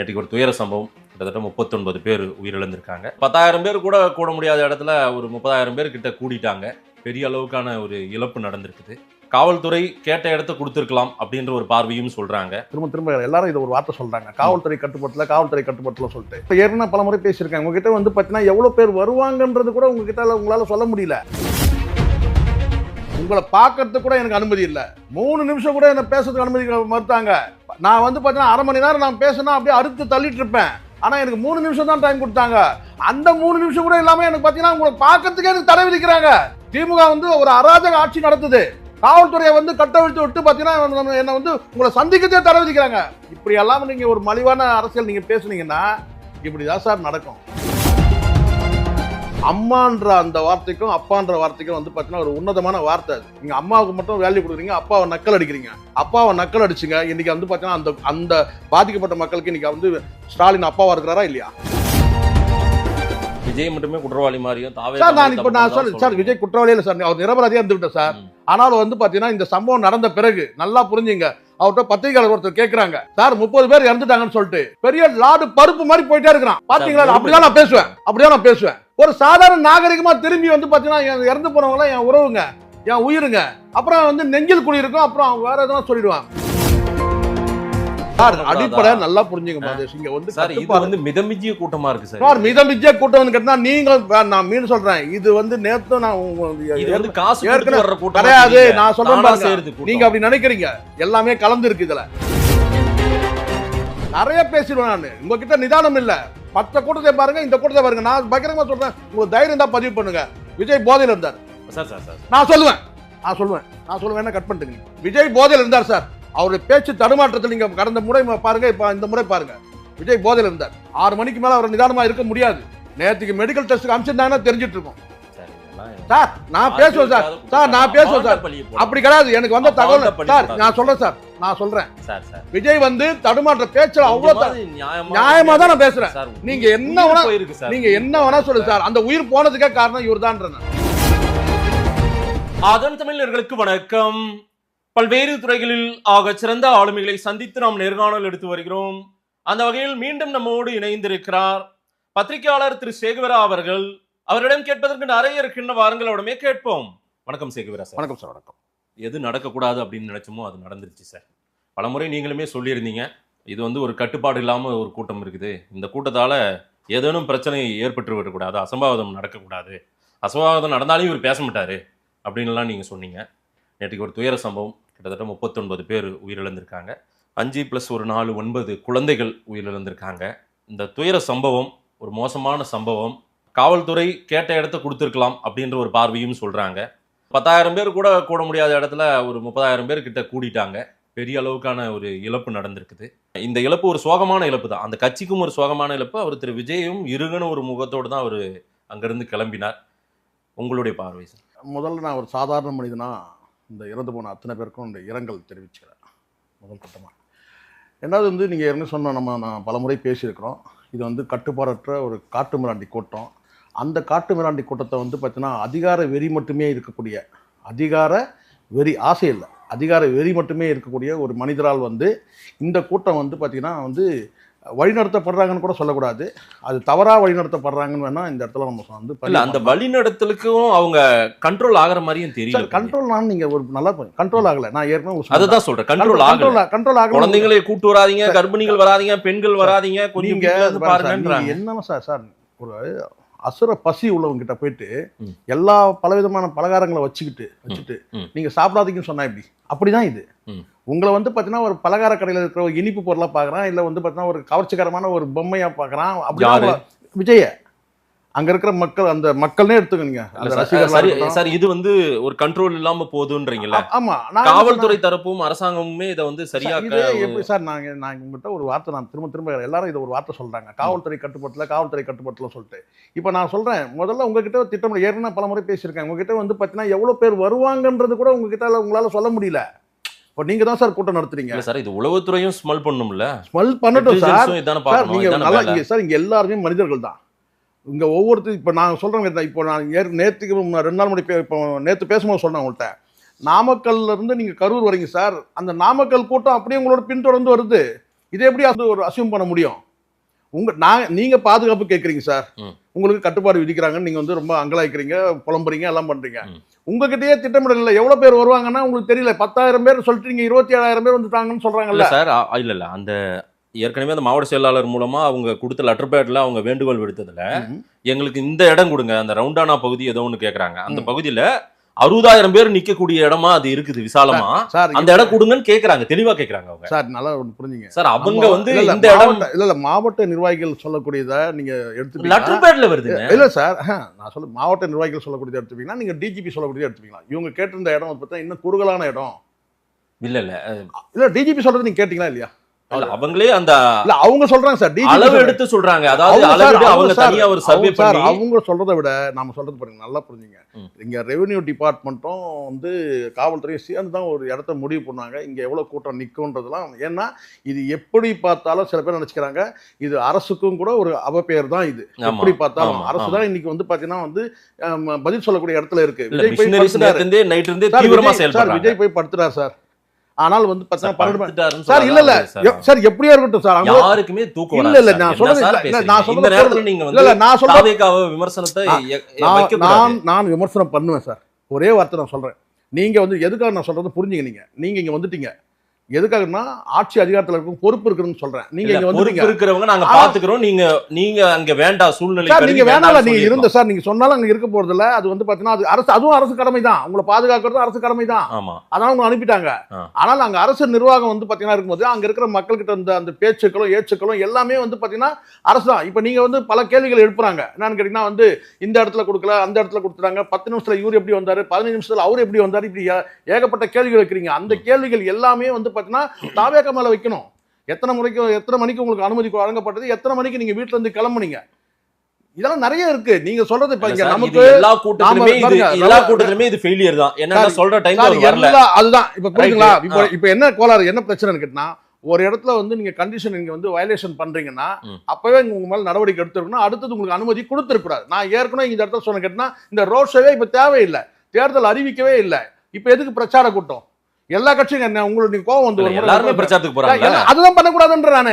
நேற்றுக்கு ஒரு துயர சம்பவம். கிட்டத்தட்ட முப்பத்தொன்பது பேர் உயிரிழந்திருக்காங்க. பத்தாயிரம் பேர் கூட கூட முடியாத இடத்துல ஒரு முப்பதாயிரம் பேர் கிட்ட கூடிட்டாங்க. பெரிய அளவுக்கான ஒரு இழப்பு நடந்திருக்குது. காவல்துறை கேட்ட இடத்த கொடுத்துருக்கலாம் அப்படின்ற ஒரு பார்வையும் சொல்றாங்க. திரும்ப திரும்ப எல்லாரும் இதை ஒரு வார்த்தை சொல்றாங்க. காவல்துறை கட்டுப்பாட்டில் காவல்துறை கட்டுப்பாட்டில் சொல்லிட்டு. இப்போ ஏற்கனவே பல முறை பேசியிருக்காங்க. உங்ககிட்ட வந்து பார்த்தீங்கன்னா எவ்வளோ பேர் வருவாங்கன்றது கூட உங்ககிட்ட உங்களால சொல்ல முடியல. உங்களை பார்க்கறதுக்கு கூட எனக்கு அனுமதி இல்லை. மூணு நிமிஷம் கூட என்ன பேசுறதுக்கு அனுமதி மறுத்தாங்க. நான் வந்து பார்த்தீங்கன்னா அரை மணி நேரம் நான் பேசினா அப்படியே அறுத்து தள்ளிட்டு இருப்பேன். ஆனால் எனக்கு மூணு நிமிஷம் தான் டைம் கொடுத்தாங்க. அந்த மூணு நிமிஷம் கூட இல்லாமல் எனக்கு பார்த்தீங்கன்னா உங்களை பார்க்கறதுக்கே எனக்கு தடை விதிக்கிறாங்க. திமுக வந்து ஒரு அராஜக ஆட்சி நடத்துது. காவல்துறையை வந்து கட்டவிழ்த்து விட்டு பார்த்தீங்கன்னா என்னை வந்து உங்களை சந்திக்கத்தே தடை விதிக்கிறாங்க. இப்படி எல்லாம் நீங்கள் ஒரு மலிவான அரசியல் நீங்கள் பேசுனீங்கன்னா இப்படி தான் சார் நடக்கும். அம்மான்ற அந்த வார்த்தைக்கும் அப்பான்ற வார்த்தைக்கும் வந்து பார்த்தீங்கன்னா ஒரு உன்னதமான வார்த்தை நீங்க அம்மாவுக்கு மட்டும் வேல்யூ கொடுக்குறீங்க அப்பாவை நக்கல் அடிக்கிறீங்க. அப்பாவை நக்கல் அடிச்சுங்க. இன்னைக்கு வந்து பார்த்தீங்கன்னா அந்த அந்த பாதிக்கப்பட்ட மக்களுக்கு இன்னைக்கு வந்து ஸ்டாலின் அப்பாவா இருக்கிறாரா இல்லையா? விஜய் மட்டுமே குற்றவாளி மாதிரியும் சார் நான் இப்போ நான் சொல் சார் விஜய் குற்றவாளி இல்லை சார். அவர் நிரபராதியா இருந்துவிட்டேன் சார். ஆனாலும் வந்து பாத்தீங்கன்னா இந்த சம்பவம் நடந்த பிறகு நல்லா புரிஞ்சுங்க. அவர்கிட்ட பத்திரிகையாளர் ஒருத்தர் கேக்குறாங்க. சார் முப்பது பேர் இறந்துட்டாங்கன்னு சொல்லிட்டு பெரிய லாடு பருப்பு மாதிரி போயிட்டே இருக்கிறான். பாத்தீங்களா? சார், அப்படிதான் நான் பேசுவேன். அப்படிதான் நான் பேசுவேன். ஒரு சாதாரண நாகரிகமா திரும்பி வந்து பாத்தீங்கன்னா என் இறந்து போனவங்க எல்லாம் என் உறவுங்க என் உயிருங்க. அப்புறம் வந்து நெஞ்சில் குடி இருக்கும் அப்புறம் அவங்க வேற எதனா சொல்லிடுவான் சார் அடிப்படை நல்லா புரிஞ்சுங்க இங்க வந்து சார் இது வந்து மிதமிஞ்சிய கூட்டமா இருக்கு சார். சார் மிதம் விஜய கூட்டம் கேட்டா நீங்க வே- நான் மீன் சொல்றேன். இது வந்து நேத்து நான் இது வந்து காசு ஏற்கனவே கொடுத்து வர்ற கூட்டம் கிடையாது. நான் சொல்றேன் நீங்க அப்படி நினைக்கிறீங்க. எல்லாமே கலந்து இருக்கு இதுல. நிறைய பேசிடுவேன் நான். உங்ககிட்ட நிதானம் இல்ல. மற்ற கூட்டத்தை பாருங்க இந்த கூட்டத்தை பாருங்க. நான் பகிரங்கமா சொல்றேன். உங்களுக்கு தைரியம் தான் பதிவு பண்ணுங்க. விஜய் போதையில இருந்தார். Sir sir sir. நான் சொல்லுவேன். நான் சொல்லுவேன். நான் சொல்லுவேன் என்ன கட் பண்ணிட்டுங்க? விஜய் போதையில இருந்தார் சார். அவருடைய பேச்சு தடுமாற்றத்தில் நீங்க கடந்த முறை பாருங்க இப்ப இந்த முறை பாருங்க. விஜய் போதையில இருந்தார். ஆறு மணிக்கு மேல அவர் நிதானமா இருக்க முடியாது. நேற்றுக்கு மெடிக்கல் டெஸ்ட்டுக்கு அனுப்பிச்சிருந்தாங்கன்னா தெரிஞ்சிட்டு இருக்கும். சார், நான் பேசுவேன் சார். சார் நான் பேசுவேன் சார். அப்படி கிடையாது. எனக்கு வந்த தகவல் சார். நான் சொல்றேன் சார். நான் சொல்றேன். Sir sir. விஜய் வந்து தடுமாற்ற பேச்சுல அவ்வளவு நியாயமா நியாயமா தான் நான் பேசுறேன். நீங்க என்ன வேணா- போயிருக்கு சார். நீங்க என்ன வேணா சொல்லுங்க சார். அந்த உயிர் போனதுக்கே காரணம் இவர்தான் அதன் தமிழர்களுக்கு வணக்கம். பல்வேறு துறைகளில் ஆக சிறந்த ஆளுமைகளை சந்தித்து நாம் நேர்காணல் எடுத்து வருகிறோம். அந்த வகையில் மீண்டும் நம்மோடு இணைந்திருக்கிறார் பத்திரிகையாளர் திரு சேகுவரா அவர்கள். அவரிடம் கேட்பதற்கு நிறைய இருக்கின்ற வாருங்கள் அவரிடமே கேட்போம். வணக்கம் சேகுவரா சார் வணக்கம் சார் வணக்கம். எது நடக்கக்கூடாது அப்படின்னு நினைச்சோமோ அது நடந்துருச்சு சார். பலமுறை நீங்களுமே சொல்லியிருந்தீங்க. இது வந்து ஒரு கட்டுப்பாடு இல்லாமல் ஒரு கூட்டம் இருக்குது. இந்த கூட்டத்தால் ஏதேனும் பிரச்சனை ஏற்பட்டு விடக்கூடாது அசம்பாவிதம் நடக்கக்கூடாது. அசம்பாவிதம் நடந்தாலும் இவர் பேச மாட்டாரு அப்படின்லாம் நீங்கள் சொன்னீங்க. நேற்றுக்கு ஒரு துயர சம்பவம். கிட்டத்தட்ட முப்பத்தொன்பது பேர் உயிரிழந்திருக்காங்க. அஞ்சு ப்ளஸ் ஒரு நாலு ஒன்பது குழந்தைகள் உயிரிழந்திருக்காங்க. இந்த துயர சம்பவம் ஒரு மோசமான சம்பவம். காவல்துறை கேட்ட இடத்த கொடுத்துருக்கலாம் அப்படின்ற ஒரு பார்வையும் சொல்கிறாங்க பத்தாயிரம் பேர் கூட கூட முடியாத இடத்துல ஒரு முப்பதாயிரம் பேர் கிட்ட கூடிட்டாங்க. பெரிய அளவுக்கான ஒரு இழப்பு நடந்திருக்குது. இந்த இழப்பு ஒரு சோகமான இழப்பு தான். அந்த கட்சிக்கும் ஒரு சோகமான இழப்பு. அவர் திரு விஜயும் இருகன ஒரு முகத்தோடு தான் அவர் அங்கேருந்து கிளம்பினார். உங்களுடைய பார்வை சார். முதல்ல நான் ஒரு சாதாரண மனிதனா இந்த இறந்து போன அத்தனை பேருக்கும் இந்த இரங்கல் தெரிவிச்சுக்கிறேன். முதல் கட்டமாக ரெண்டாவது வந்து நீங்கள் ஏற்கனவே சொன்ன நம்ம நான் பலமுறை பேசியிருக்கிறோம். இது வந்து கட்டுப்பாடற்ற ஒரு காட்டு மிராண்டி கூட்டம். அந்த காட்டு மிராண்டி கூட்டத்தை வந்து பார்த்தீங்கன்னா அதிகார வெறி மட்டுமே இருக்கக்கூடிய அதிகார வெறி ஆசை இல்லை. அதிகார வெறி மட்டுமே இருக்கக்கூடிய ஒரு மனிதரால் வந்து இந்த கூட்டம் வந்து பார்த்திங்கன்னா வந்து வழிநடத்தப்படுறாங்கன்னு கூட சொல்லக்கூடாது. அது தவறாக வழிநடத்தப்படுறாங்கன்னு வேணால் இந்த இடத்துல நம்ம வந்து இல்ல அந்த வழிநடத்தலுக்கும் அவங்க கண்ட்ரோல் ஆகுற மாதிரியும் தெரியல சார் கண்ட்ரோல் நான் நீங்க ஒரு நல்லா கண்ட்ரோல் ஆகல. நான் ஏற்கனவே. அதுதான் சொல்றேன். கண்ட்ரோல் ஆகல. கண்ட்ரோல் ஆகல. குழந்தைங்களை கூட்டு வராதீங்க கர்ப்பிணிகள் வராதீங்க பெண்கள் வராதீங்க கொஞ்சம் பாருங்க என்னன்னா சார் சார் ஒரு அசுர பசி உள்ளவங்க கிட்ட போயிட்டு. எல்லா பலவிதமான பலகாரங்களை வச்சுக்கிட்டு வச்சுட்டு. நீங்க சாப்பிடாதீங்கன்னு சொன்னா எப்படி அப்படிதான் இது. உங்களை வந்து பாத்தீங்கன்னா ஒரு பலகார கடையில இருக்கிற ஒரு இனிப்பு பொருளா பாக்குறான் இல்ல வந்து பாத்தீங்கன்னா ஒரு கவர்ச்சிகரமான ஒரு பொம்மையா பாக்குறான் அப்படி? விஜய அங்க இருக்கிற மக்கள் அந்த மக்கள்னே அந்த இல்ல சார், இது வந்து ஒரு கண்ட்ரோல் இல்லாம போகுதுன்றீங்கல்ல ஆ- ஆமா. காவல்துறை தரப்பும் அரசாங்கமுமே இதை வந்து சரியா எப்படி சார் நாங்க நான் உங்ககிட்ட ஒரு வார்த்தை நான் திரும்ப திரும்ப எல்லாரும் இதை ஒரு வார்த்தை சொல்றாங்க. காவல்துறை கட்டுப்பட்டல காவல்துறை கட்டுப்பட்டல சொல்லிட்டு. இப்போ நான் சொல்றேன் முதல்ல உங்ககிட்ட திட்டம் ஏற்கனவே பல முறை பேசியிருக்கேன். உங்ககிட்ட வந்து பார்த்தீங்கன்னா எவ்வளவு பேர் வருவாங்கன்றது கூட உங்ககிட்ட உங்களால சொல்ல முடியல. இப்போ நீங்க தான் சார் கூட்டம் நடத்துறீங்க. சார் இது உளவுத்துறையும் ஸ்மெல் பண்ணும்ல. ஸ்மெல் பண்ணட்டும் சார். நீங்க நல்லா சார் இங்க எல்லாருமே மனிதர்கள் தான். இங்க ஒவ்வொருத்தரும் இப்போ நான் சொல்றேன் இப்போ நான் ஏற் நேற்றுக்கு ரெண்டு நாள் பே- இப்போ நேற்று பேசும்போது சொன்னேன் உங்கள்கிட்ட நாமக்கல்ல இருந்து நீங்க கரூர் வரீங்க சார். அந்த நாமக்கல் கூட்டம் அப்படியே உங்களோட பின்தொடர்ந்து வருது. இதை எப்படி அது ஒரு அசியூம் பண்ண முடியும்? உங்க நான் நீங்க பாதுகாப்பு கேக்குறீங்க சார். உங்களுக்கு கட்டுப்பாடு விதிக்கிறாங்கன்னு நீங்க வந்து ரொம்ப அங்கலாய்க்கிறீங்க புலம்புறீங்க எல்லாம் பண்றீங்க. ம். உங்ககிட்டயே திட்டமிடல் இல்லை. எவ்வளவு பேர் வருவாங்கன்னா உங்களுக்கு தெரியல. பத்தாயிரம் பேர் சொல்லிட்டு நீங்க இருபத்தி ஏழாயிரம் பேர் வந்துட்டாங்கன்னு இல்ல சொல்றாங்கல்ல சார் இல்ல இல்ல. அந்த ஏற்கனவே அந்த மாவட்ட செயலாளர் மூலமா அவங்க கொடுத்த லெட்டர் பேட்ல அவங்க வேண்டுகோள் விடுத்ததுல. எங்களுக்கு இந்த இடம் கொடுங்க அந்த ரவுண்டானா பகுதி ஏதோ ஒன்று கேக்குறாங்க. அந்த. பகுதியில அறுபதாயிரம் பேர் நிக்கக்கூடிய இடமா அது இருக்குது விசாலமா? சார் அந்த இடம் கொடுங்கன்னு கேக்குறாங்க தெளிவா கேக்குறாங்க அவங்க. சார் நல்லா ஒண்ணு புரிஞ்சுங்க. சார் அவங்க வந்து இந்த இடம் இல்ல இல்ல மாவட்ட நிர்வாகிகள் சொல்லக்கூடியதை நீங்க எடுத்துப்பீங்களா? லெட்டர் பேட்ல வருதுங்க. இல்ல சார் நான் சொல்ல மாவட்ட நிர்வாகிகள் சொல்லக்கூடியதை எடுத்துப்பீங்களா? நீங்க டிஜிபி சொல்லக்கூடியதை எடுத்துப்பீங்களா? இவங்க கேட்டிருந்த இடம் பார்த்தா இன்னும் குறுகலான இடம். இல்ல இல்ல இல்ல டிஜிபி சொல்றது நீங்க கேட்டீங்களா இல்லையா? இல்ல, அவங்களே அந்த இல்ல அவங்க சொல்றாங்க சார் அளவு எடுத்து சொல்றாங்க. அதாவது அளவிட்டு அவங்க தனியா ஒரு சர்வே சார் பண்ணி அவங்க சொல்றதை விட நாம சொல்றது பாருங்க நல்லா புரிஞ்சுங்க. இங்க ரெவென்யூ டிபார்ட்மெண்ட்டும் வந்து காவல்துறையும் சேர்ந்து தான் ஒரு இடத்த முடிவு பண்ணாங்க. இங்க எவ்வளவு கூட்டம் நிக்கும்ன்றதெல்லாம். ஏன்னா இது எப்படி பார்த்தாலும் சில பேர் நினைச்சுக்கிறாங்க இது அரசுக்கும் கூட ஒரு அவப்பெயர் தான் இது. எப்படி பார்த்தாலும் அரசு. தான் இன்னைக்கு வந்து பாத்தீங்கன்னா வந்து பதில் சொல்லக்கூடிய இடத்துல இருக்கு. விஜய் போய் இருந்தே நைட் இருந்தே சார், தீவிரமா செயல்படுறாங்க. விஜய் போய் படுத்துட்டார் சார். ஆனால் வந்து பார்த்தீங்கன்னா சார் இல்ல இல்ல. சார். எப்படியா இருக்கட்டும் சார்? யாருக்குமே தூக்கம் இல்ல, இல்ல. நான் பேசுறீங்க? நான் நேரத்துல நீங்க இல்ல நான் சொல்ற தாவேக்காவ விமர்சனத்தை. நான் நான் விமர்சனம் பண்ணுவேன் சார். ஒரே வார்த்தை நான் சொல்றேன். நீங்க வந்து எதுக்காக நான் சொல்றது புரிஞ்சுங்க நீங்க நீங்க இங்க வந்துட்டீங்க. எதுக்காகன்னா ஆட்சி அதிகாரத்துல இருக்கும் பொறுப்பு இருக்குன்னு சொல்றேன். நீங்க இங்க வந்துட்டீங்க இருக்கிறவங்க நாங்க. பாத்துக்கிறோம். நீங்க நீங்க அங்க வேண்டாம் சூழ்நிலை நீங்க வேண்டாம்னு நீங்க. இருந்த சார் நீங்க சொன்னாலும் அங்க இருக்க போறது இல்ல அது வந்து பாத்தீங்கன்னா அது அரசு அதுவும் அரசு கடமை தான் உங்களை பாதுகாக்கிறது அரசு கடமை தான் ஆமா. அதனால அவங்க அனுப்பிட்டாங்க. ஆனால் அங்க அரசு நிர்வாகம் வந்து பாத்தீங்கன்னா இருக்கும்போது அங்க இருக்கிற மக்கள்கிட்ட அந்த அந்த பேச்சுக்களும் ஏச்சுக்களும் எல்லாமே வந்து பாத்தீங்கன்னா அரசு தான் இப்ப நீங்க வந்து பல கேள்விகள் எழுப்புறாங்க. என்னன்னு கேட்டீங்கன்னா வந்து இந்த இடத்துல கொடுக்கல அந்த இடத்துல கொடுத்துட்டாங்க. பத்து நிமிஷத்துல இவர் எப்படி வந்தாரு? பதினஞ்சு நிமிஷத்துல அவர் எப்படி வந்தாரு? இப்படி ஏகப்பட்ட கேள்விகள் வைக்கிறீங்க. அந்த கேள்விகள் எல்லாமே வந்து பாத்தீங்கன்னா தாவேக்க மேல வைக்கணும். எத்தனை முறைக்கு எத்தனை மணிக்கு உங்களுக்கு அனுமதி வழங்கப்பட்டது? எத்தனை மணிக்கு நீங்க வீட்ல இருந்து கிளம்புனீங்க? இதெல்லாம் நிறைய இருக்கு. நீங்க சொல்றது இப்ப இங்க நமக்கு எல்லா கூட்டத்திலுமே இது எல்லா கூட்டத்திலுமே இது ஃபெயிலியர் தான். சார், சொல்ற டைம் வரல. அதுதான். இப்ப புரியுதுங்களா? Right. இப்போ இப்போ என்ன கோளாறு என்ன பிரச்சனைன்னு கேட்டா ஒரு இடத்துல வந்து நீங்க கண்டிஷன் நீங்க வந்து வயலேஷன் பண்றீங்கன்னா. அப்பவே உங்க மேல நடவடிக்கை எடுத்திருக்கணும். அடுத்தது உங்களுக்கு அனுமதி கொடுத்துருக்கூடாது நான் ஏற்கனவே இந்த இடத்துல சொன்ன கேட்டா இந்த ரோட் ஷோவே இப்ப தேவையில்லை. தேர்தல் அறிவிக்கவே இல்லை. இப்ப எதுக்கு பிரச்சார கூட்டம்? எல்லா கட்சியும் என்ன உங்களுக்கு நீங்க கோவம் வந்து எல்லாருமே பிரச்சாரத்துக்கு சார், போறாங்க அதுதான் பண்ணக்கூடாதுன்ற நானு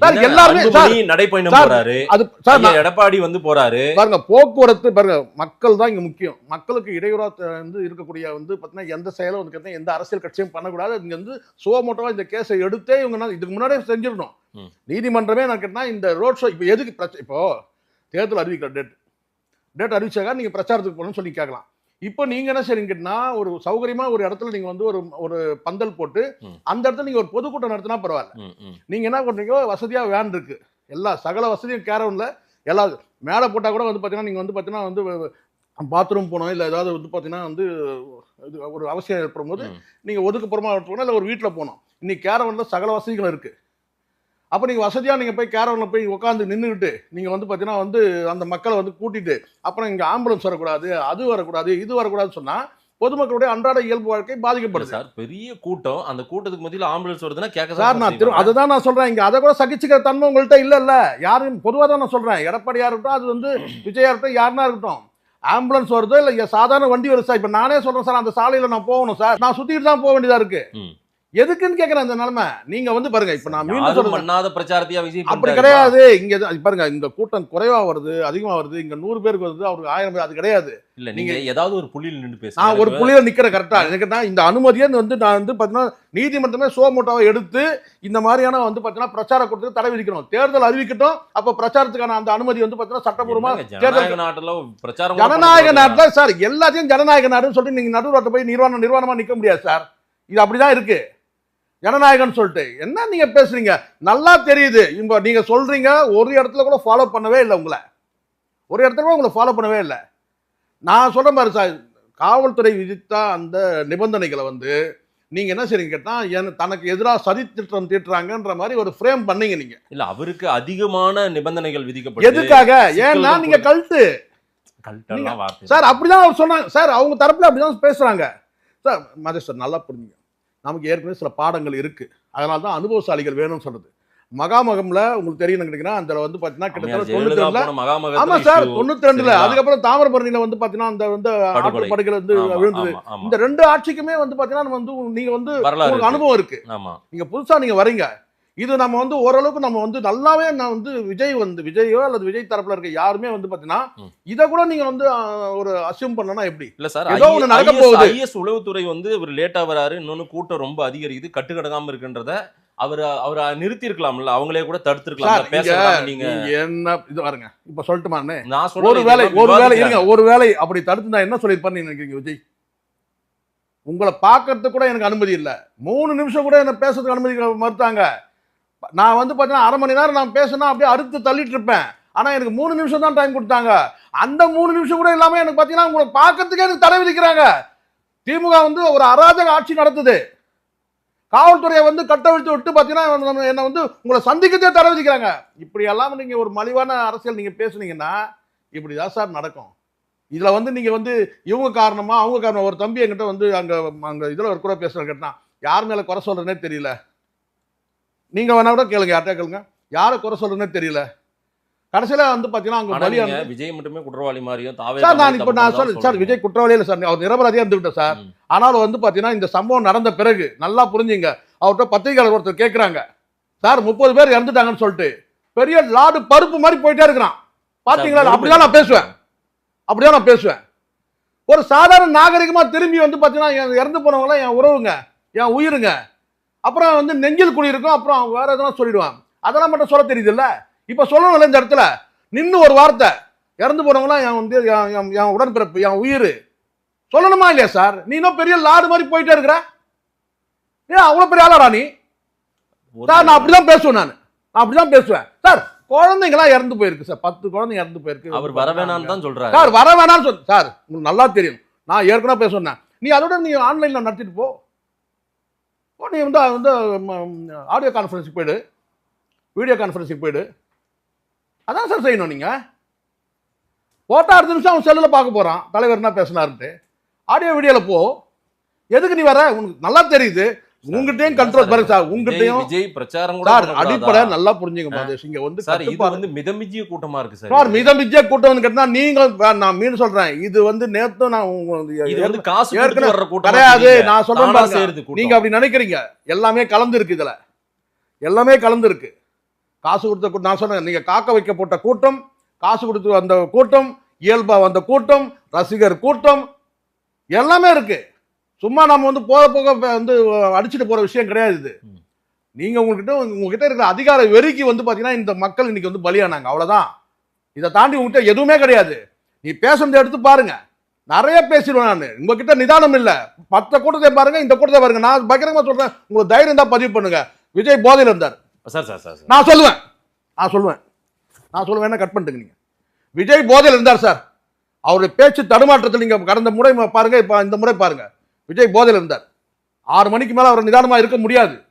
சார், எல்லாருமே- நடைப்பயணம் போறாரு. அது சார் எடப்பாடி வந்து போறாரு. பாருங்க போக்குவரத்து பாருங்க மக்கள் தான் இங்க முக்கியம். மக்களுக்கு இடையூறா வந்து இருக்கக்கூடிய வந்து பார்த்தீங்கன்னா எந்த செயலும் வந்து எந்த அரசியல் கட்சியும் பண்ணக்கூடாது. இங்க வந்து சுவமோட்டவா இந்த கேஸை எடுத்தே இவங்க இதுக்கு முன்னாடியே செஞ்சிடணும். நீதிமன்றமே நான் கேட்டா இந்த ரோட் ஷோ இப்போ எதுக்கு இப்போ தேர்தல் அறிவிக்கிற டேட் டேட் அறிவிச்சாக நீங்க பிரச்சாரத்துக்கு போகணும்னு சொல்லி கேட்கலாம். இப்போ நீங்க என்ன கேட்டா ஒரு சௌகரியமா ஒரு இடத்துல நீங்க வந்து ஒரு ஒரு பந்தல் போட்டு. அந்த இடத்துல நீங்க ஒரு பொதுக்கூட்டம் நடத்தினா பரவாயில்ல. நீங்க என்ன பண்றீங்க வசதியா வேன் இருக்கு எல்லா சகல வசதியும் கேரவன்ல எல்லா மேலே போட்டால் கூட வந்து பார்த்தீங்கன்னா நீங்கள் வந்து பார்த்தீங்கன்னா வந்து பாத்ரூம் போனோம் இல்லை ஏதாவது வந்து பார்த்தீங்கன்னா வந்து ஒரு அவசியம் ஏற்படும் போது. நீங்கள் ஒதுக்குப்புறமா போகணும் இல்லை ஒரு வீட்டில் போகணும் இன்னைக்கு கேரவனில் சகல வசதிகளும் இருக்கு அப்போ நீங்கள் வசதியாக நீங்கள் போய் கேரவனில் போய் உட்காந்து நின்றுக்கிட்டு நீங்கள் வந்து பார்த்தீங்கன்னா வந்து அந்த மக்களை வந்து கூட்டிட்டு அப்புறம் இங்கே ஆம்புலன்ஸ் வரக்கூடாது அது வரக்கூடாது இது வரக்கூடாதுன்னு சொன்னால் பொதுமக்களுடைய அன்றாட இயல்பு வாழ்க்கை பாதிக்கப்படுது. சார் பெரிய கூட்டம். அந்த கூட்டத்துக்கு மத்தியில ஆம்புலன்ஸ் வருதுன்னா கேட்க சார் நான் திரு அதுதான் நான் சொல்றேன். இங்க அதை கூட சகிச்சுக்கிற தன்மை உங்கள்கிட்ட இல்ல இல்ல யாரும் பொதுவாக தான் நான் சொல்றேன். எடப்பாடியா இருக்கட்டும் அது வந்து விஜயா இருக்கட்டும் யாருனா இருக்கட்டும். ஆம்புலன்ஸ் வருதோ இல்ல சாதாரண வண்டி வருது? சார் இப்ப நானே சொல்றேன் சார் அந்த சாலையில நான் போகணும் சார். நான் சுத்திட்டு தான் போக வேண்டியதா இருக்கு. ம். எதுக்குன்னு கேக்குறேன் அந்த நிலைமை. நீங்க வந்து பாருங்க இப்ப நான் மீண்டும் பண்ணாத பிரச்சாரத்தையா விஜய் அப்படி. கிடையாது. இங்க பாருங்க இந்த கூட்டம் குறைவா வருது அதிகமா வருது இங்க நூறு பேருக்கு வருது அவருக்கு ஆயிரம் பேர் அது கிடையாது. இல்ல நீங்க ஏதாவது ஒரு புள்ளியில் நின்று நான் ஒரு புள்ளியில நிக்கிறேன் கரெக்டா எனக்கு நான் இந்த அனுமதியை வந்து நான் வந்து பாத்தீங்கன்னா நீதிமன்றமே சோமோட்டோவை எடுத்து இந்த மாதிரியான வந்து பாத்தீங்கன்னா பிரச்சார கூட்டத்துக்கு தடை விதிக்கணும். தேர்தல் அறிவிக்கட்டும் அப்ப பிரச்சாரத்துக்கான அந்த அனுமதி வந்து பாத்தீங்கன்னா சட்டப்பூர்வமா என்னங்க, தேர்தல் நாட்டுல பிரச்சாரம் ஜனநாயக நாட்டுல சார் எல்லாத்தையும் ஜனநாயக நாடுன்னு சொல்லிட்டு நீங்க நடுரோட்ட போய் நிர்வாணம் நிர்வாணமா நிக்க முடியாது சார். இது அப்படிதான் இருக்கு. ஜனநாயகம்னு சொல்லிட்டு. என்ன நீங்க பேசுறீங்க? நல்லா தெரியுது. இங்க நீங்க சொல்றீங்க ஒரு இடத்துல கூட ஃபாலோ பண்ணவே இல்லை உங்களை. ஒரு இடத்துல கூட உங்களை ஃபாலோ பண்ணவே இல்லை. நான் சொல்ற மாதிரி சார் காவல்துறை விதித்த அந்த நிபந்தனைகளை வந்து நீங்க என்ன செய்றீங்க கேட்டா என் தனக்கு எதிராக சதி திட்டம் தீட்டுறாங்கன்ற மாதிரி ஒரு ஃப்ரேம் பண்ணீங்க நீங்க. இல்ல அவருக்கு அதிகமான நிபந்தனைகள் விதிக்கப்பட்டு எதுக்காக? ஏன்னா சிக்கல்கள் நீங்க கழுத்து. கல்ட்டெல்லாம் வார்த்தை. சார் அப்படிதான் அவர் சொன்னாங்க. சார் அவங்க தரப்புல அப்படிதான் பேசுறாங்க. சார் மதேஷ் சார் நல்லா புரிஞ்சுங்க. நமக்கு ஏற்கனவே சில பாடங்கள் இருக்கு அதனால தான் அனுபவசாலிகள் வேணும்னு சொல்றது மகாமகம்ல உங்களுக்கு தெரியும் அதுல வந்து பாத்தீங்கன்னா கிட்டத்தட்ட தொண்ணூத்தி ரெண்டுல ஆமா சார். தொண்ணூத்தி ரெண்டுல? அதுக்கப்புறம் தாமிரபரணியில வந்து பாத்தீங்கன்னா அந்த வந்து படுகையில வந்து விழுந்தது. இந்த ரெண்டு ஆட்சிக்குமே வந்து பாத்தீங்கன்னா வந்து நீங்க வந்து. அனுபவம் இருக்கு நீங்க புதுசா நீங்க வரீங்க இது நம்ம வந்து ஓரளவுக்கு நம்ம வந்து நல்லாவே நான் வந்து விஜய் வந்து விஜயோ அல்லது விஜய் தரப்புல இருக்க யாருமே வந்து பாத்தீங்கன்னா. இதை கூட நீங்க வந்து ஒரு அசியூம் பண்ணனா எப்படி இல்ல சார் ஏதோ ஒண்ணு நடக்க போகுது. ஐஎஸ் உளவுத்துறை வந்து இவர் லேட்டா வராரு இன்னொன்னு கூட்டம் ரொம்ப அதிகரிக்குது கட்டுக்கடங்காம இருக்குன்றத அவர் அவரை நிறுத்தி இருக்கலாம்ல அவங்களே கூட தடுத்திருக்கலாம் பேசலாம் நீங்க என்ன இது பாருங்க இப்ப சொல்லட்டுமாண்ணே நான் சொல்றது ஒரு வேலை ஒரு வேலை. இருங்க ஒரு வேலை அப்படி தடுத்து என்ன சொல்லியிருப்பேன்னு நினைக்கிறீங்க விஜய் உங்களை பார்க்கறதுக்கு கூட எனக்கு அனுமதி இல்லை மூணு நிமிஷம் கூட என்ன பேசுறதுக்கு அனுமதி மறுத்தாங்க நான் வந்து பார்த்தீங்கன்னா அரை மணி நேரம் நான் பேசினா அப்படியே அறுத்து தள்ளிட்டு இருப்பேன் ஆனால் எனக்கு மூணு நிமிஷம் தான் டைம் கொடுத்தாங்க. அந்த மூணு நிமிஷம் கூட இல்லாமல் எனக்கு பார்த்தீங்கன்னா உங்களை பார்க்கறதுக்கே எனக்கு தடை விதிக்கிறாங்க. திமுக வந்து ஒரு அராஜக ஆட்சி நடத்துது. காவல்துறையை வந்து கட்டவிழ்த்து விட்டு பார்த்தீங்கன்னா என்னை வந்து உங்களை சந்திக்கத்தே தடை விதிக்கிறாங்க. இப்படி எல்லாம் நீங்கள் ஒரு மலிவான அரசியல் நீங்கள் பேசுனீங்கன்னா இப்படி தான் சார் நடக்கும். இதில் வந்து நீங்கள் வந்து இவங்க காரணமாக அவங்க காரணம் ஒரு தம்பி என்கிட்ட வந்து அங்கே அங்கே இதில் ஒரு கூட பேசுகிற கேட்டான் யார் மேலே குறை சொல்கிறேனே தெரியல. நீங்கள் வேணா கூட கேளுங்க யார்கிட்ட கேளுங்க. யாரை குறை சொல்கிறேனே தெரியல. கடைசியில் வந்து பார்த்தீங்கன்னா அங்கே ஆனா பலியான நீங்க விஜய் மட்டுமே குற்றவாளி மாதிரியும் தாவே சார் நான் இப்போ நான் சொல்ல சார் விஜய் குற்றவாளி இல்லை சார் அவர் நிரபராதியாக இருந்துவிட்டேன் சார். ஆனாலும் வந்து பார்த்தீங்கன்னா இந்த சம்பவம் நடந்த பிறகு நல்லா புரிஞ்சுங்க. அவர்கிட்ட பத்திரிகையாளர் ஒருத்தர் கேட்குறாங்க சார் முப்பது பேர் இறந்துட்டாங்கன்னு சொல்லிட்டு பெரிய லாடு பருப்பு மாதிரி போயிட்டே இருக்கிறான். பாத்தீங்களா? அப்படிதான் நான் பேசுவேன். அப்படிதான் நான் பேசுவேன். ஒரு சாதாரண நாகரிகமா திரும்பி வந்து பார்த்தீங்கன்னா என் இறந்து போனவங்களாம் என் உறவுங்க என் உயிருங்க அப்புறம் வந்து நெஞ்சில் குழி இருக்கும் அப்புறம் வேற எதனா சொல்லிடுவான் அதெல்லாம் மட்டும் சொல்ல தெரியுதுல்ல? இப்போ சொல்லணும்ல இந்த இடத்துல. நின்று ஒரு வார்த்தை. இறந்து போனவங்களாம் என் வந்து என் உடன்பிறப்பு என் உயிர். சொல்லணுமா இல்லையா சார்? நீ இன்னும் பெரிய லாடு மாதிரி போயிட்டே இருக்கிற? ஏன் அவ்வளோ பெரிய ஆளாடா நீ? சார் நான் அப்படிதான் பேசுவேன் நான். நான் அப்படிதான் பேசுவேன். சார் குழந்தைங்களாம் இறந்து போயிருக்கு சார். பத்து குழந்தைங்க இறந்து போயிருக்கு. அவர் வர வேணாம்னு தான் சொல்றாரு. சார் வர வேணாம்னு சொல் சார் உங்களுக்கு நல்லா தெரியும். நான் ஏற்கனவே பேச சொன்னேன். நீ அதோட நீ ஆன்லைனில் நடத்திட்டு போ. ஓ, நீ வந்து வந்து ஆடியோ கான்ஃபரன்ஸுக்கு போய்டு. வீடியோ கான்ஃபரன்ஸுக்கு போய்டு. அதான் சார் செய்யணும் நீங்கள் ஓட்டா அடுத்த நிமிஷம் அவன் செல்லில் பார்க்க போகிறான் தலைவர் என்ன பேசினாருன்ட்டு. ஆடியோ வீடியோவில் போ. எதுக்கு நீ வர? உனக்கு நல்லா தெரியுது. உங்ககிட்டயும் கண்ட்ரோல் பாருங்க சார் உங்ககிட்டயும் விஜய் பிரச்சாரம் கூட சார்? அடிப்படை நல்லா புரிஞ்சுங்க மாதேஷ் இங்க வந்து சார் இது வந்து மிதமிஞ்சிய கூட்டமா இருக்கு சார் சார் மித மிஜ்ஜ கூட்டம் கேட்டா நீங்க நான் மீன் சொல்றேன். இது வந்து நேத்து நான் இது வந்து காசு ஏற்கனவே வர்ற கூட்டம் கிடையாது நான் சொல்றேன் நீங்க அப்படி நினைக்கிறீங்க. எல்லாமே கலந்து இருக்கு இதுல. எல்லாமே கலந்து இருக்கு காசு கொடுத்த நான் சொன்னேன் நீங்க காக்க வைக்கப்பட்ட கூட்டம் காசு கொடுத்து வந்த கூட்டம் இயல்பா வந்த கூட்டம் ரசிகர் கூட்டம் எல்லாமே இருக்கு. சும்மா நம்ம வந்து போக போக வந்து அடிச்சுட்டு போற விஷயம் கிடையாது இது. ம். நீங்க உங்ககிட்ட உங்ககிட்ட இருக்கிற அதிகார வெறிக்கு வந்து பாத்தீங்கன்னா இந்த மக்கள் இன்னைக்கு வந்து பலியானாங்க. அவ்வளவுதான். இதை தாண்டி உங்ககிட்ட எதுவுமே கிடையாது. நீ பேசுறத எடுத்து பாருங்க. நிறைய பேசிடுவேன் நான். உங்ககிட்ட நிதானம் இல்ல. மற்ற கூட்டத்தை பாருங்க இந்த கூட்டத்தை பாருங்க. நான் பகிரங்கமா சொல்றேன். உங்களுக்கு தைரியம் தான் பதிவு பண்ணுங்க. விஜய் போதையில் இருந்தார். Sir sir sir. நான் சொல்லுவேன். நான் சொல்லுவேன். நான் சொல்லுவேன். கட் பண்ணிட்டுங்க நீங்க? விஜய் போதையில் இருந்தார் சார். அவருடைய பேச்சு தடுமாற்றத்தில் நீங்க கடந்த முறை பாருங்க. இப்ப இந்த முறை பாருங்க. விஜய் போதையில் இருந்தார். ஆறு மணிக்கு மேல அவர் நிதானமா இருக்க முடியாது.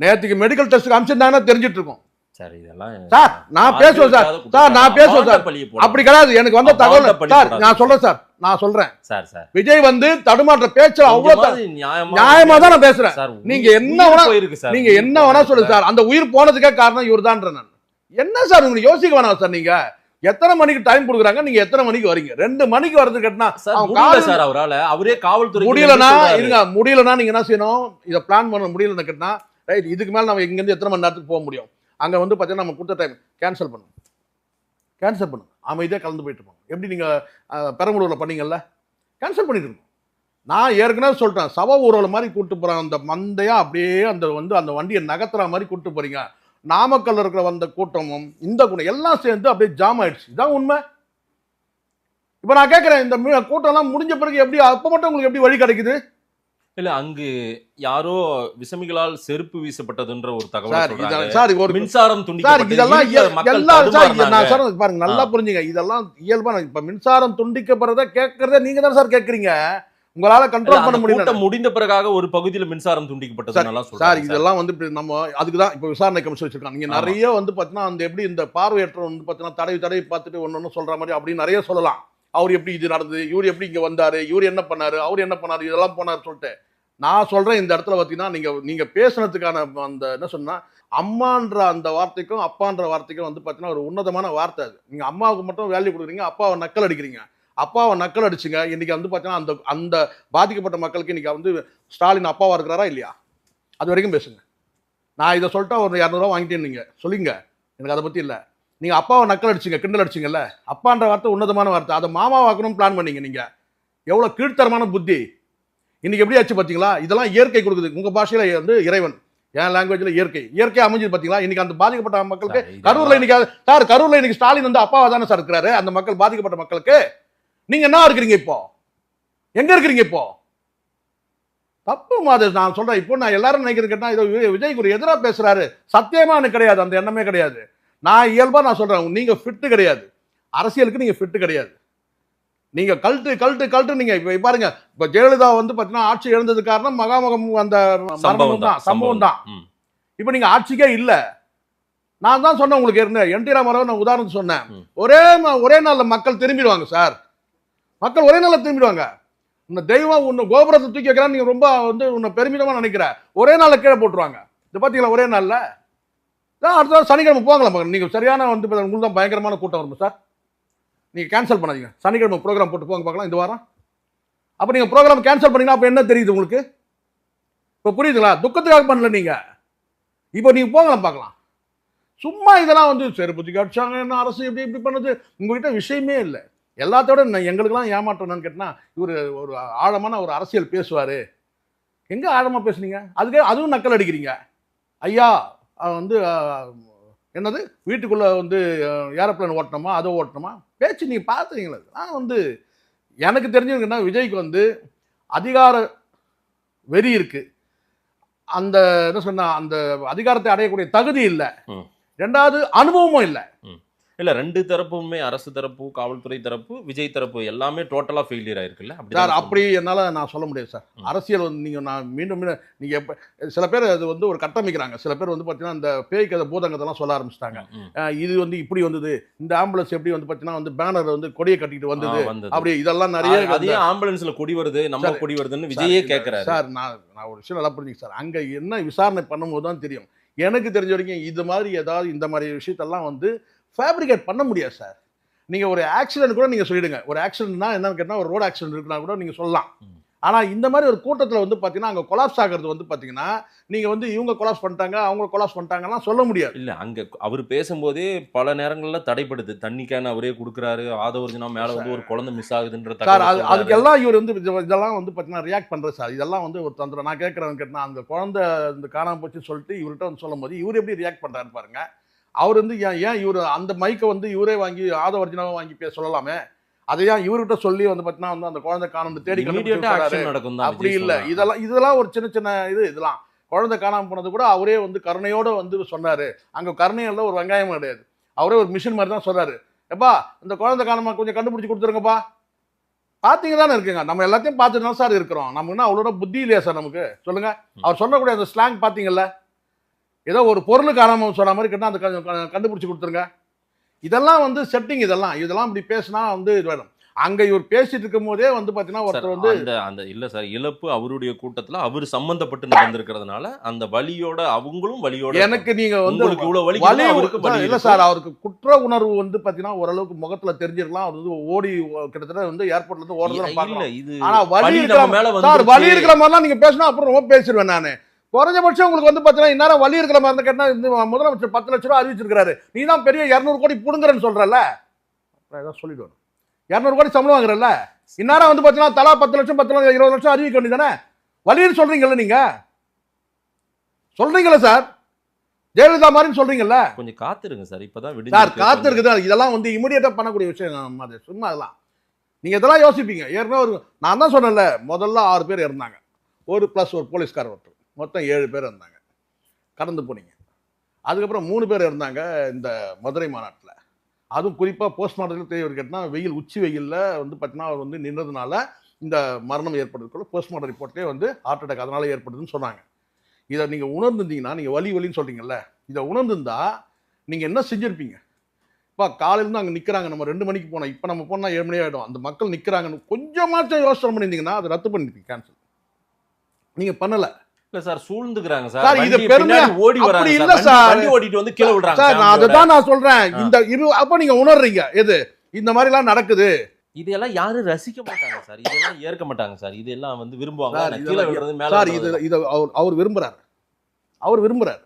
நேற்றுக்கு மெடிக்கல் டெஸ்ட்டுக்கு அனுப்பிச்சிருந்தாங்கன்னா தெரிஞ்சிட்டு இருக்கும். சார் இதெல்லாம் சார் நான் பேசுவேன் சார். சார் நான் பேசுவேன் சார். அப்படி கிடையாது. எனக்கு வந்த தகவல் சார். நான் சொல்றேன் சார். நான் சொல்றேன். Sir sir. விஜய் வந்து தடுமாற்ற பேச்சு அவ்வளவு நியாயமா தான் நான் பேசுறேன். நீங்க என்ன வேணா- சார். நீங்க என்ன வேணா சொல்லுங்க சார். அந்த உயிர் போனதுக்கே காரணம் இவர்தான்ற நான். என்ன சார் உங்களுக்கு யோசிக்க வேணாம் சார் நீங்க? எத்தனை மணிக்கு டைம் கொடுக்குறாங்க? நீங்க எத்தனை மணிக்கு வரீங்க? ரெண்டு மணிக்கு வரது கேட்டா சார் அவரால. அவரே காவல்துறை முடியலனா இருங்க முடியலனா நீங்க என்ன செய்யணும்? இதை பிளான் பண்ண முடியலன்னு கேட்டா ரைட் இதுக்கு மேல நம்ம இங்க இருந்து எத்தனை மணி நேரத்துக்கு போக முடியும்? அங்க வந்து பாத்தீங்கன்னா நம்ம கொடுத்த டைம் கேன்சல் பண்ணுங்க கேன்சல் பண்ணுங்க அமைதியா கலந்து போயிட்டு இருப்போம் எப்படி நீங்க அஹ், பெரம்பலூர்ல பண்ணீங்கல்ல? கேன்சல் பண்ணிட்டு இருக்கோம் நான் ஏற்கனவே சொல்லிட்டேன். சவ ஊர்வலம் மாதிரி கூட்டு போறேன் அந்த மந்தையா அப்படியே அந்த வந்து அந்த வண்டியை நகர்த்துற மாதிரி கூட்டு போறீங்க. நாமக்கல்ல இருக்கிற வந்த கூட்டமும் இந்த கூட்டம் எல்லாம் சேர்ந்து அப்படியே ஜாம் ஆயிடுச்சு. இதான் உண்மை. இப்போ நான் கேட்குறேன் இந்த கூட்டம்லாம் முடிஞ்ச பிறகு எப்படி அப்போ மட்டும் உங்களுக்கு எப்படி வழி கிடைக்குது? இல்ல அங்கு யாரோ விசமிகளால் செருப்பு வீசப்பட்டதுன்ற ஒரு தகவல் சார் ஒரு மின்சாரம் இதெல்லாம் பாருங்க நல்லா புரிஞ்சுங்க. இதெல்லாம் இயல்பா இப்ப மின்சாரம் துண்டிக்கப்படுறத கேட்கறத நீங்க தான் சார் கேட்கறீங்க உங்களால கண்ட்ரோல் பண்ண முடியல. முடிந்த பிறகாக ஒரு பகுதியில மின்சாரம் துண்டிக்கப்பட்டது சார். இதெல்லாம் வந்து நம்ம அதுக்கு தான் இப்போ விசாரணை கமிஷன் வச்சிருக்காங்க. நீங்க. நிறைய வந்து பார்த்தீங்கன்னா அந்த எப்படி இந்த பார்வையற்ற வந்து பார்த்தீங்கன்னா தடவி தடவி பார்த்துட்டு ஒன்று சொல்ற மாதிரி அப்படி நிறைய சொல்லலாம். அவர் எப்படி இது நடந்தது? இவர் எப்படி இங்க வந்தாரு? இவர் என்ன பண்ணாரு? அவர் என்ன பண்ணாரு? இதெல்லாம் போனாரு சொல்லிட்டு. நான் சொல்றேன் இந்த இடத்துல பார்த்தீங்கன்னா நீங்க நீங்க பேசுனதுக்கான அந்த என்ன சொன்னா அம்மான்ற அந்த வார்த்தைக்கும் அப்பான்ற வார்த்தைக்கும் வந்து பார்த்தீங்கன்னா ஒரு உன்னதமான வார்த்தை அது. நீங்க அம்மாவுக்கு மட்டும் வேல்யூ கொடுக்குறீங்க அப்பாவை நக்கல் அடிக்கிறீங்க. அப்பாவை நக்கல் அடிச்சுங்க. இன்னைக்கு வந்து பார்த்தீங்கன்னா அந்த அந்த பாதிக்கப்பட்ட மக்களுக்கு இன்னைக்கு வந்து ஸ்டாலின் அப்பாவா இருக்கிறாரா இல்லையா? அது வரைக்கும் பேசுங்க. நான் இதை சொல்லிட்டா ஒரு இரநூறுவா வாங்கிட்டேன்னு நீங்க சொல்லுங்க. எனக்கு அதை பத்தி இல்லை. நீங்க அப்பாவை நக்கல் அடிச்சிங்க கிண்டல் அடிச்சிங்கல்ல? அப்பான்ற வார்த்தை உன்னதமான வார்த்தை. அதை மாமா வாக்கணும்னு பிளான் பண்ணீங்க நீங்க. எவ்வளவு கீழ்த்தரமான புத்தி. இன்னைக்கு எப்படி ஆச்சு பாத்தீங்களா? இதெல்லாம் இயற்கை கொடுக்குது. உங்க பாஷையில வந்து இறைவன். என் லாங்குவேஜ்ல இயற்கை. இயற்கை அமைஞ்சது பாத்தீங்களா? இன்னைக்கு அந்த பாதிக்கப்பட்ட மக்களுக்கு கரூர்ல இன்னைக்கு சார் கரூர்ல இன்னைக்கு ஸ்டாலின் வந்து அப்பாவா தானே சார் இருக்கிறாரு? அந்த மக்கள் பாதிக்கப்பட்ட மக்களுக்கு நீங்க என்ன இருக்கிறீங்க இப்போ? எங்க இருக்கிறீங்க இப்போ? தப்பு மாதிரி நான் சொல்றேன். இப்போ நான் எல்லாரும் நினைக்கிறது கேட்டா இதோ வி- விஜய்க்கு ஒரு எதிராக பேசுறாரு. சத்தியமா எனக்கு கிடையாது. அந்த எண்ணமே கிடையாது. நான் இயல்பா நான் சொல்றேன். நீங்க ஃபிட்டு கிடையாது. அரசியலுக்கு நீங்க ஃபிட்டு கிடையாது. நீங்க கல்ட்டு கல்ட்டு கல்ட்டு நீங்க இப்ப பாருங்க. இப்ப ஜெயலலிதா வந்து பாத்தீங்கன்னா ஆட்சி இழந்தது காரணம் மகாமகம் அந்த சம்பவம் தான். சம்பவம் தான். இப்போ நீங்க ஆட்சிக்கே இல்ல. நான் தான் சொன்னேன் உங்களுக்கு இருந்தேன் என் டி ராமாராவ் நான் உதாரணம் சொன்னேன். ஒரே ஒரே நாள்ல மக்கள் திரும்பிடுவாங்க சார். மக்கள் ஒரே நாளில் திரும்பிடுவாங்க. இந்த தெய்வம் உன்னை கோபுரத்தை தூக்கி வைக்கிறான் நீங்க ரொம்ப வந்து உன்னை பெருமிதமாக நினைக்கிற. ஒரே நாளில் கீழே போட்டுருவாங்க. இது பார்த்தீங்களா ஒரே நாளில்? தான் அடுத்த நாள் சனிக்கிழமை போங்களா மகன் நீங்கள் சரியான வந்து உங்களுக்கு தான் பயங்கரமான கூட்டம் வரும் சார். நீங்கள் கேன்சல் பண்ணாதீங்க. சனிக்கிழமை ப்ரோக்ராம் போட்டு போங்க பார்க்கலாம் இந்த வாரம். அப்போ நீங்கள் ப்ரோக்ராம் கேன்சல் பண்ணீங்கன்னா அப்போ என்ன தெரியுது உங்களுக்கு? இப்போ புரியுதுங்களா? துக்கத்துக்காக பண்ணல நீங்கள் இப்போ நீங்கள் போகலாம் பார்க்கலாம். சும்மா இதெல்லாம் வந்து சரி புத்தி என்ன அரசு இப்படி இப்படி பண்ணது. உங்ககிட்ட விஷயமே இல்லை. எல்லாத்தோட எங்களுக்கெல்லாம் ஏமாற்றம் என்னன்னு கேட்டினா இவர் ஒரு ஆழமான ஒரு அரசியல் பேசுவார். எங்கே ஆழமாக பேசுனீங்க? அதுக்கே அதுவும் நக்கல் அடிக்கிறீங்க. ஐயா வந்து என்னது? வீட்டுக்குள்ளே வந்து ஏரோப்ளேன் ஓட்டணுமா? அதை ஓட்டணுமா? பேச்சு நீங்கள் பார்த்துறீங்களா நான் வந்து எனக்கு தெரிஞ்சவங்கன்னா விஜய்க்கு வந்து அதிகார வெறி இருக்கு. அந்த என்ன சொன்னா அந்த அதிகாரத்தை அடையக்கூடிய தகுதி இல்லை. ரெண்டாவது அனுபவமும் இல்லை. இல்ல ரெண்டு தரப்புமே அரசு தரப்பு காவல்துறை தரப்பு விஜய் தரப்பு எல்லாமே டோட்டலா ஃபெயிலியர் ஆயிருக்குல்ல? சார் அப்படி என்னால் நான் சொல்ல முடியாது சார். அரசியல் வந்து நீங்கள் நான் மீண்டும் மீண்டும் நீங்கள் எப்போ சில பேர் அது வந்து ஒரு கட்டமைக்கிறாங்க. சில பேர் வந்து பார்த்தீங்கன்னா இந்த பேய் கதை பூதங்கதெல்லாம் சொல்ல ஆரம்பிச்சிட்டாங்க. இது வந்து இப்படி வந்தது. இந்த ஆம்புலன்ஸ் எப்படி வந்து பார்த்தீங்கன்னா வந்து பேனர் வந்து கொடியை கட்டிட்டு வந்தது ஆ, வந்தது. அப்படி இதெல்லாம் நிறைய அது- ஆம்புலன்ஸ்ல கொடி வருது நம்ம கொடி வருதுன்னு விஜயே கேக்குறாரு. சார் நான் நான் ஒரு விஷயம் நல்லா புரிஞ்சுங்க சார். அங்கே என்ன விசாரணை பண்ணும்போது தான் தெரியும். எனக்கு தெரிஞ்ச வரைக்கும் இது மாதிரி ஏதாவது இந்த மாதிரி விஷயத்தெல்லாம் வந்து ஃபேப்ரிகேட் பண்ண முடியாது சார் நீங்கள் ஒரு ஆக்சிடென்ட் கூட நீங்கள் சொல்லிடுங்க. ஒரு ஆக்சிடென்ட்னா என்னன்னு கேட்டால் ஒரு ரோடு ஆக்சிடென்ட் இருக்குன்னா கூட நீங்கள் சொல்லலாம். ஆனால் இந்த மாதிரி ஒரு கூட்டத்தில் வந்து பார்த்தீங்கன்னா அங்கே கொலாப்ஸ் ஆகிறது வந்து பார்த்தீங்கன்னா நீங்கள் வந்து இவங்க கொலாப்ஸ் பண்ணிட்டாங்க அவங்க கொலாப்ஸ் பண்ணிட்டாங்கலாம் சொல்ல முடியாது. இல்ல அங்க அவர் பேசும்போதே பல நேரங்கள்ல தடைப்படுது. தண்ணி கேன் அவரே குடுக்குறாரு. ஆதவர்ஜனா மேல வந்து ஒரு குழந்தை மிஸ் ஆகுதுன்ற சார் அது. அதுக்கெல்லாம் இவர் வந்து இது- இதெல்லாம் வந்து பார்த்தீங்கன்னா ரியாக்ட் பண்ணுறது சார் இதெல்லாம் வந்து ஒரு தந்திரம். நான் கேட்குறவங்க கேட்டால் அந்த குழந்தை இந்த காணாம போச்சுன்னு சொல்லிட்டு இவர்கிட்ட வந்து சொல்லும் போது இவர் எப்படி ரியாக்ட் பண்ணுறாரு பாருங்க. அவர் வந்து ஏன் ஏன் இவர் அந்த மைக்கை வந்து இவரே வாங்கி ஆதவர்ஜனாவை வாங்கி பேச சொல்லலாமே? அதை ஏன் இவர்கிட்ட சொல்லி வந்து பார்த்தீங்கன்னா வந்து அந்த குழந்தை காணும் தேடி நடக்கும் அப்படி இல்ல. இதெல்லாம் இதெல்லாம் ஒரு சின்ன சின்ன இது இதெல்லாம். குழந்தை காணாம போனது கூட அவரே வந்து கருணையோட வந்து சொன்னாரு. அங்க கருணையில ஒரு வெங்காயம் கிடையாது. அவரே ஒரு மிஷின் மாதிரி தான் சொல்றாரு. எப்பா இந்த குழந்தை காணாம கொஞ்சம் கண்டுபிடிச்சு கொடுத்துருங்கப்பா. பாத்தீங்க தானே இருக்குங்க. நம்ம எல்லாத்தையும் பார்த்துட்டு தான் சார் இருக்கிறோம். நமக்கு என்ன அவ்வளோ புத்தி இல்லையா சார் நமக்கு? சொல்லுங்க. அவர் சொல்லக்கூடிய அந்த ஸ்லாங் பாத்தீங்கல்ல? ஏதோ ஒரு பொருள் காணாம சொன்ன மாதிரி கேட்டால் அந்த கண்டுபிடிச்சு கொடுத்துருங்க. இதெல்லாம் வந்து செட்டிங் இதெல்லாம். இதெல்லாம் இப்படி பேசினா வந்து இது வேணும் அங்க இவர் பேசிட்டு இருக்கும் போதே வந்து பாத்தீங்கன்னா ஒருத்தர் வந்து அந்த அந்த இல்ல சார் இழப்பு அவருடைய கூட்டத்துல அவர் சம்பந்தப்பட்டு நடந்திருக்கிறதுனால அந்த வலியோட அவங்களும் வலியோட எனக்கு நீங்க வந்து உங்களுக்கு இவ்வளவு வலி அவருக்கு இல்ல. சார் அவருக்கு குற்ற உணர்வு வந்து பாத்தீங்கன்னா ஓரளவுக்கு முகத்துல தெரிஞ்சிருக்கலாம். அவர் வந்து ஓடி கிட்டத்தட்ட வந்து ஏர்போர்ட்ல இருந்து ஓடுறத இல்ல இது ஆனா வலி வலி இருக்கிற மேல வந்து வலி இருக்கிற மாதிரிலாம் நீங்க பேசினா அப்புறம் ரொம்ப பேசிடுவேன் நானு. குறைஞ்சபட்சம் உங்களுக்கு வந்து பாத்தீங்கன்னா இந்நேரம் வலி இருக்கிற மாதிரி இருந்தா கேட்டா இந்த முதலமைச்சர் பத்து லட்ச ரூபா அறிவிச்சிருக்காரு நீ தான் பெரிய இருநூறு கோடி புடுங்குறேன்னு சொல்றல அப்புறம் ஏதாவது சொல்லிடுவேன் இருநூறு கோடி சம்பளம் வாங்குறல்ல? இந்நேரம் வந்து பாத்தீங்கன்னா தலா பத்து லட்சம் பத்து லட்சம் இருபது லட்சம் அறிவிக்க வேண்டியதானே வலின்னு சொல்றீங்கல்ல நீங்க? சொல்றீங்களா சார்? ஜெயலலிதா மாதிரின்னு சொல்றீங்கல்ல? கொஞ்சம் காத்துருங்க சார் இப்பதான் சார் விடுஞ்சிருக்கு. காத்து இருக்குது இதெல்லாம் வந்து இமிடியேட்டா பண்ணக்கூடிய விஷயம். அது சும்மா அதெல்லாம். நீங்க இதெல்லாம் யோசிப்பீங்க. ஏற்கனவே ஒரு நான் தான் சொன்னேன்ல முதல்ல ஆறு பேர் இருந்தாங்க. ஒரு ப்ளஸ் ஒரு போலீஸ்காரர் ஒருத்தர். மொத்தம் ஏழு பேர் இருந்தாங்க. கடந்து போனீங்க. அதுக்கப்புறம் மூணு பேர் இருந்தாங்க இந்த மதுரை மாநாட்டில் அதுவும் குறிப்பாக போஸ்ட்மார்ட்டத்தில் தெரிய கேட்டால் வெயில் உச்சி வெயிலில் வந்து பார்த்தீங்கன்னா அவர் வந்து நின்றதுனால இந்த மரணம் ஏற்படுறதுக்குள்ள போஸ்ட்மார்ட்டம் ரிப்போர்ட்லேயே வந்து ஹார்ட் அட்டாக் அதனால் ஏற்படுதுன்னு சொன்னாங்க. இதை நீங்கள் உணர்ந்துருந்தீங்கன்னா நீங்கள் வலி வலின்னு சொல்கிறீங்கல்ல இதை உணர்ந்துருந்தா நீங்கள் என்ன செஞ்சுருப்பீங்க? இப்போ காலையிலேருந்து அங்கே நிற்கிறாங்க நம்ம ரெண்டு மணிக்கு போனோம் இப்போ நம்ம போனால் ஏழு மணி ஆகிடும் அந்த மக்கள் நிற்கிறாங்கன்னு கொஞ்சமாச்சும் யோசனை பண்ணியிருந்தீங்கன்னா அதை ரத்து பண்ணிருப்பீங்க கேன்சல் நீங்கள் பண்ணலை. இல்ல சார் சூழ்ந்துக்கிறாங்க சார். இது பெருமையா- ஓடி வராங்க இல்ல சார். ஓட்டிட்டு வந்து கீழே விடுறாங்க சார் நான். அதை தான் நான் சொல்கிறேன் ஆ. இந்த இரு அப்போ நீங்கள் உணர்றீங்க. எது? இந்த மாதிரிலாம் நடக்குது. இதெல்லாம் யாரும் ரசிக்க மாட்டாங்க சார். இதெல்லாம் ஏற்க மாட்டாங்க சார். இதெல்லாம் வந்து விரும்புவாங்க. கீழே விடுறது மேல சார் இது. இதை அவர் அவர் விரும்புறாரு. அவர் விரும்புறாரு.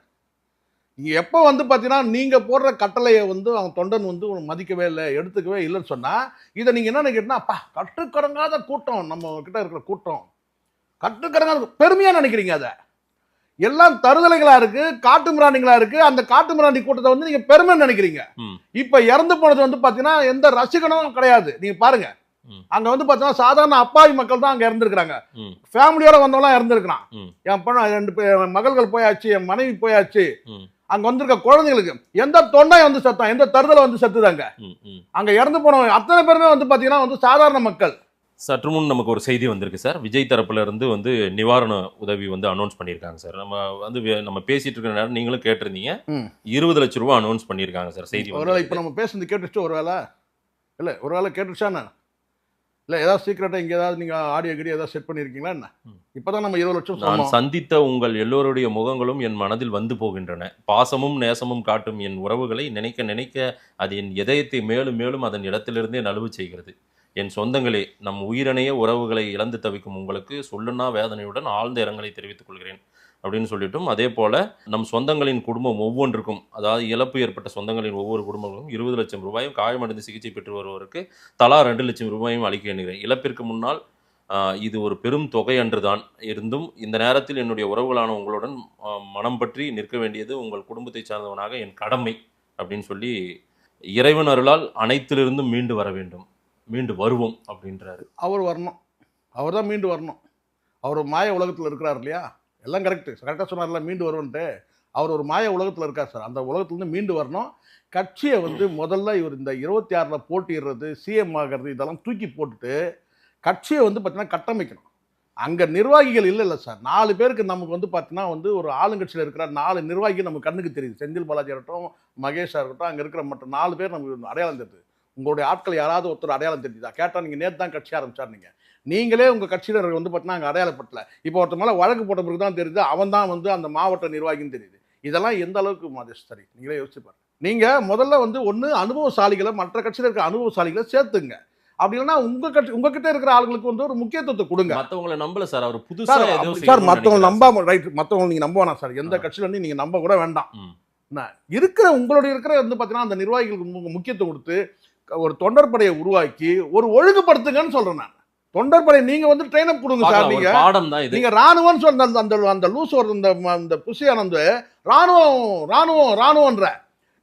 நீங்க எப்போ வந்து பார்த்தீங்கன்னா நீங்க போடுற கட்டளையை வந்து அவன் தொண்டன் வந்து மதிக்கவே இல்லை எடுத்துக்கவே இல்லைன்னு சொன்னா இதை நீங்க என்ன நினைக்கிறீங்கன்னா அப்பா கட்டுக்கடங்காத கூட்டம். நம்ம கிட்ட இருக்கிற கூட்டம். கட்டுக்கடங்காத பெருமையா நினைக்கிறீங்க அதை எல்லாம் தருதலைகளா இருக்கு காட்டு மிராண்டிகளா இருக்கு அந்த காட்டு மிராண்டி கூட்டத்தை வந்து நீங்க பெருமை நினைக்கிறீங்க. இப்ப இறந்து போனது வந்து பாத்தீங்கன்னா எந்த ரசிகனும் கிடையாது நீங்க பாருங்க. அங்க வந்து பாத்தீங்கன்னா சாதாரண அப்பாவி மக்கள் தான் அங்க இறந்துருக்காங்க. ஃபேமிலியோட வந்தவங்களாம் இறந்துருக்கான். என் பொண்ணு ரெண்டு மகள்கள் போயாச்சு என் மனைவி போயாச்சு. அங்க வந்திருக்க குழந்தைகளுக்கு எந்த தொண்டை வந்து செத்தான் எந்த தருதலை வந்து செத்துதாங்க. அங்க இறந்து போனவங்க அத்தனை பேருமே வந்து பாத்தீங்கன்னா வந்து சாதாரண மக்கள் சற்று முன் நமக்கு ஒரு செய்தி வந்திருக்கு சார். விஜய் தரப்புல இருந்து வந்து நிவாரண உதவி வந்து அனௌன்ஸ் பண்ணியிருக்காங்க சார். நம்ம வந்து நம்ம பேசிட்டு இருக்கிற நேரம் நீங்களும் கேட்டிருந்தீங்க. இருபது லட்ச ரூபாய் அனௌன்ஸ் பண்ணியிருக்காங்க சார் செய்தி ஒருவேளை. இப்ப நம்ம பேசுனது கேட்டுச்சு ஒரு வேலை இல்ல ஒரு வேலை கேட்டுச்சாண்ணா இல்ல ஏதாவது சீக்கிரட்டா இங்க ஏதாவது நீங்க ஆடியோ கீடியோ ஏதாவது செட் பண்ணிருக்கீங்களா என்ன? ம். இப்பதான் நம்ம இருபது லட்சம் நான் சந்தித்த உங்கள் எல்லோருடைய முகங்களும் என் மனதில் வந்து போகின்றன. பாசமும் நேசமும் காட்டும் என் உறவுகளை நினைக்க நினைக்க அது என் இதயத்தை மேலும் மேலும் அதன் இடத்திலிருந்தே நழுவு செய்கிறது. என் சொந்தங்களே நம் உயிரணைய உறவுகளை இழந்து தவிக்கும் உங்களுக்கு சொல்லுனா வேதனையுடன் ஆழ்ந்த இரங்கலை தெரிவித்துக் கொள்கிறேன் அப்படின்னு சொல்லிட்டும் அதே போல் நம் சொந்தங்களின் குடும்பம் ஒவ்வொன்றுக்கும் அதாவது இழப்பு ஏற்பட்ட சொந்தங்களின் ஒவ்வொரு குடும்பங்களும் இருபது லட்சம் ரூபாயும் காயமடைந்து சிகிச்சை பெற்று வருவதற்கு தலா ரெண்டு லட்சம் ரூபாயும் அளிக்க எண்ணுகிறேன். இழப்பிற்கு முன்னால் இது ஒரு பெரும் தொகை அன்றுதான் இருந்தும் இந்த நேரத்தில் என்னுடைய உறவுகளான உங்களுடன் மனம் பற்றி நிற்க வேண்டியது உங்கள் குடும்பத்தை சார்ந்தவனாக என் கடமை அப்படின்னு சொல்லி இறைவன் அருளால் அனைத்திலிருந்தும் மீண்டு வர வேண்டும். மீண்டு வருவோம் அப்படின்றாரு. அவர் வரணும். அவர் தான் மீண்டு வரணும். அவர் மாய உலகத்தில் இருக்கிறார் இல்லையா? எல்லாம் கரெக்டு கரெக்டாக சொன்னார்ல மீண்டு வருவன்ட்டு. அவர் ஒரு மாய உலகத்தில் இருக்கார் சார். அந்த உலகத்துலேருந்து மீண்டு வரணும். கட்சியை வந்து முதல்ல இவர் இந்த இருபத்தி ஆறில் போட்டிடுறது சிஎம் ஆகிறது இதெல்லாம் தூக்கி போட்டுட்டு கட்சியை வந்து பார்த்தீங்கன்னா கட்டமைக்கணும். அங்கே நிர்வாகிகள் இல்லை இல்லை சார். நாலு பேருக்கு நமக்கு வந்து பார்த்தீங்கன்னா வந்து ஒரு ஆளுங்கட்சியில் இருக்கிற நாலு நிர்வாகிகள் நம்ம கண்ணுக்கு தெரியுது. செந்தில் பாலாஜி இருக்கட்டும் மகேஷாக இருக்கட்டும் அங்கே இருக்கிற மற்ற நாலு பேர் நமக்கு அடையாளம் தெரியுது. உங்களுடைய ஆட்கள் யாராவது ஒருத்தர் அடையாளம் தெரிஞ்சுதா? கேட்டால் நீங்கள் நேற்று தான் கட்சி ஆரம்பிச்சார் நீங்கள் நீங்களே உங்கள் கட்சியினர் வந்து பார்த்தீங்கன்னா அங்கே அடையாளப்படல இப்போ ஒருத்தர் மேலே வழக்கு போட்ட பிறகு தான் தெரியுது அவன் தான் வந்து அந்த மாவட்ட நிர்வாகின்னு தெரியுது. இதெல்லாம் எந்த அளவுக்கு மாதேஷ் சரி நீங்களே யோசிச்சு பாருங்க. நீங்கள் முதல்ல வந்து ஒன்று அனுபவசாலிகளை மற்ற கட்சியில் இருக்கிற அனுபவசாலிகளை சேர்த்துங்க. அப்படி இல்லைன்னா உங்கள் கட்சி உங்ககிட்ட இருக்கிற ஆளுங்களுக்கு வந்து ஒரு முக்கியத்துவத்தை கொடுங்க. மத்தவங்கள நம்பல சார். அவர் புதுசா சார் மற்றவங்க நம்பாம ரைட் மற்றவங்க நீங்கள் நம்ப வேணாம் சார். எந்த. கட்சியில இருந்து நீங்கள் நம்ப கூட வேண்டாம். இருக்கிற உங்களுடைய இருக்கிற வந்து பார்த்தீங்கன்னா அந்த நிர்வாகிகளுக்கு முக்கியத்துவம் கொடுத்து ஒரு தொண்டர் படையை உருவாக்கி ஒரு ஒழுங்குபடுத்துங்கன்னு சொல்றேன் நான். தொண்டர் படை நீங்க வந்து ட்ரெயின் அப் கொடுங்க சார் நீங்க. பாடம் தான் இது. நீங்க ராணுவம்னு சொன்ன அந்த அந்த லூஸ் ஒரு இந்த புசியானந்த ராணுவம் ராணுவம் ராணுவன்ற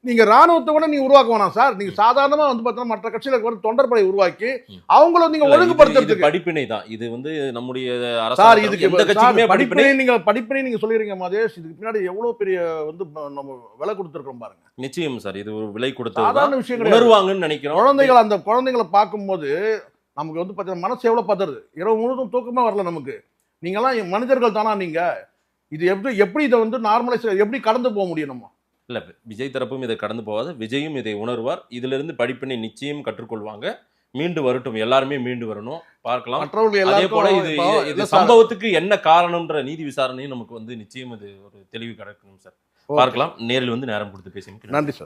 நீங்க ராணுவத்தை கூட நீங்க உருவாக்க வேணாம் சார். நீங்க சாதாரணமா வந்து பார்த்தீங்கன்னா மற்ற கட்சியில இருக்கிற தொண்டர் படை உருவாக்கி. அவங்கள நீங்க இல்ல, இது- இது ஒழுங்குபடுத்துறதுக்கு படிப்பினை தான். இது வந்து நம்முடைய சார் இதுக்கு படிப்பினை படிப்பினை நீங்க படிப்பினை நீங்க சொல்லிடுறீங்க மதேஷ் இதுக்கு பின்னாடி எவ்வளவு பெரிய வந்து நம்ம விலை கொடுத்துருக்கோம் பாருங்க. நிச்சயம் சார். இது ஒரு விலை கொடுத்தது சாதாரண விஷயம் கிடையாது. உணர்வாங்கன்னு நினைக்கிறோம். குழந்தைகள் அந்த குழந்தைகளை பார்க்கும்போது நமக்கு வந்து பார்த்தீங்கன்னா மனசு எவ்வளோ பதறுது? இரவு முழுதும் தூக்கமே வரல நமக்கு. நீங்களாம் மனிதர்கள் தானா நீங்க? இது எப்படி எப்படி இதை வந்து நார்மலைஸ் எப்படி கடந்து போக முடியும் நம்ம? இல்ல விஜய் தரப்பும் இதை கடந்து போகாது. விஜயும் இதை உணர்வார். இதிலிருந்து படிப்பினை நிச்சயம் கற்றுக்கொள்வாங்க. மீண்டு வரட்டும். எல்லாருமே மீண்டு வரணும். பார்க்கலாம். அதே போல இது இது சம்பவத்துக்கு என்ன காரணம்ன்ற நீதி விசாரணையும் நமக்கு வந்து நிச்சயம் இது ஒரு தெளிவு கிடைக்கணும் சார். பார்க்கலாம். நேரில் வந்து நேரம் கொடுத்து பேசி நன்றி சார்.